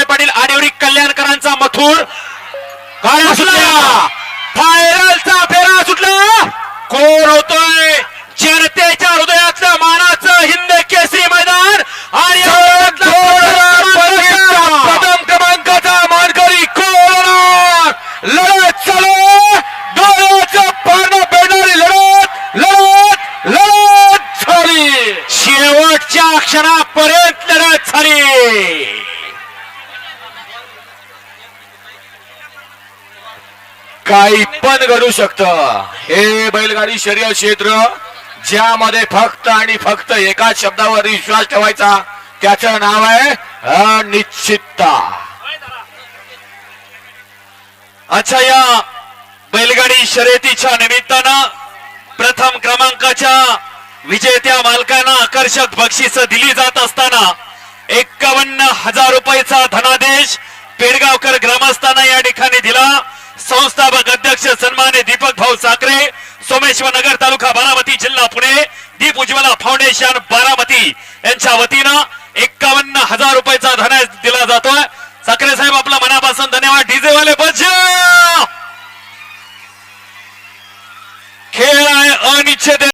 विठ्ठलराव पाटील आडिवरी कल्याणकरांचा मथुर. गाड्या सुटल्या फायरलचा फेरा सुटला. कोण होतोय? जनतेच्या हृदयातलं मानाचं हिंद केसरी मैदान. आणि प्रथम क्रमांकाचा मानकरी कोण? लढत चालू डोळ्याचं पारणं पेडणारी लढत लढत लढत झाली. शेवटच्या क्षणापर्यंत काही पण घडू शकत. हे बैलगाडी शर्यत क्षेत्र ज्यामध्ये फक्त आणि फक्त एकाच शब्दावर विश्वास ठेवायचा त्याचं नाव आहे अनिश्चितता. अच्छा या बैलगाडी शर्यतीच्या निमित्तानं प्रथम क्रमांकाच्या विजेत्या मालकांना आकर्षक बक्षीस दिली जात असताना एक्कावन्न हजार रुपयाचा धनादेश पेडगावकर ग्रामस्थांना या ठिकाणी संस्थापक अध्यक्ष सन्माने दीपक भाऊ साखरे सोमेश्वर नगर तालुका बारामती जिल्हा पुणे दीप उज्ज्वला फाउंडेशन बारामती. यांच्या वतीनं एक्कावन्न हजार रुपयाचा धनादेश दिला जातोय. साखरे साहेब आपला मनापासून धन्यवाद. डीजे वाले खेळ आहे अनिच्छेद